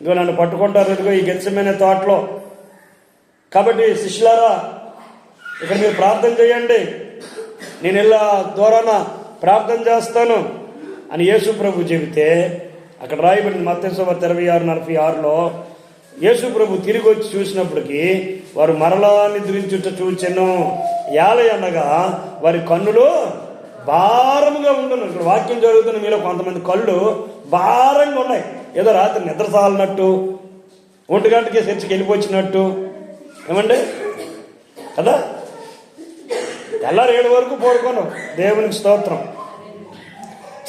ఇదిగో నన్ను పట్టుకుంటారు ఇదిగో ఈ గెలిచమైన తోటలో. కాబట్టి శిష్యులారా ఇక్కడ మీరు ప్రార్థన చేయండి. నేను ఇలా దూరాన ప్రార్థన చేస్తాను అని యేసు ప్రభు చెబితే అక్కడ రాయబడింది మత్స్యవార్త ఇరవై ఆరు నలభై ఆరులో యేసు ప్రభు తిరిగి వచ్చి చూసినప్పటికీ వారు మరలా నిద్రించుట చూచెను. ఏలై అనగా వారి కన్నులు భారముగా ఉండును. ఇక్కడ వాక్యం జరుగుతున్న మీలో కొంతమంది కళ్ళు భారంగా ఉన్నాయి. ఏదో రాత్రి నిద్ర సాలినట్టు ఒంటి గంటకి చర్చికి వెళ్ళిపోచ్చినట్టు. ఏమండి? కదా? తెల్లారు ఏడు వరకు పడుకోను. దేవునికి స్తోత్రం.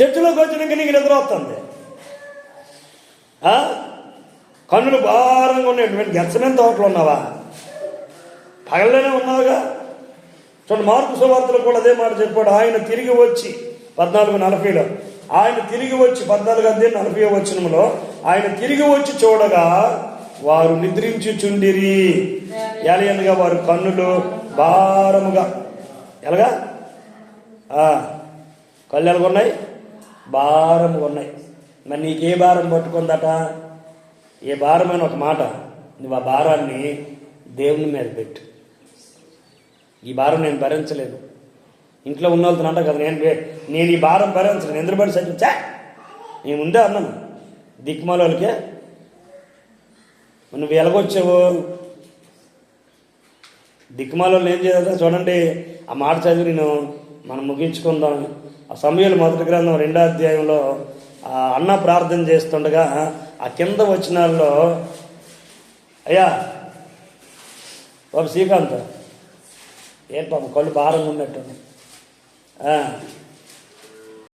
చర్చిలోకి వచ్చినాక నీకు నిద్ర వస్తుంది. కన్నులు భారంగా ఉన్నాయి. గెచ్చమైన తోటలో ఉన్నావా? పగలనే ఉన్నావుగా? చూడండి మార్పు సువార్తలు కూడా అదే మాట చెప్పాడు. ఆయన తిరిగి వచ్చి పద్నాలుగు నలభైలో ఆయన తిరిగి వచ్చి పద్నాలుగు అదే నలభై వచనంలో ఆయన తిరిగి వచ్చి చూడగా వారు నిద్రించి చుండిరి ఎలయనగా వారు కన్నులు భారముగా. ఎలాగా? కళ్ళు ఎలాగ ఉన్నాయి? భారముగా ఉన్నాయి. మరి నీకే భారం పట్టుకుందట? ఏ భారమైన ఒక మాట. నువ్వు ఆ భారాన్ని దేవుని మీద పెట్టు. ఈ భారం నేను భరించలేదు. ఇంట్లో ఉన్న వాళ్ళతో అంట కదా నేను నేను ఈ భారం భరించలేను ఎందుకు పడి చా నేను ముందే అన్నాను. దిక్కుమాల నువ్వు ఎలాగొచ్చావు? దిక్మాలోళ్ళు ఏం చేయాలి చూడండి ఆ మాట చదివి నేను మనం ముగించుకుందాం. ఆ సమయంలో మొదటి గ్రంథం రెండో అధ్యాయంలో ఆ అన్న ప్రార్థన చేస్తుండగా ఆ కింద వచ్చినాల్లో అయ్యా బాబు శ్రీకాంత్ ఏం పాపం కళ్ళు భారంగా ఉన్నట్టు ఆ,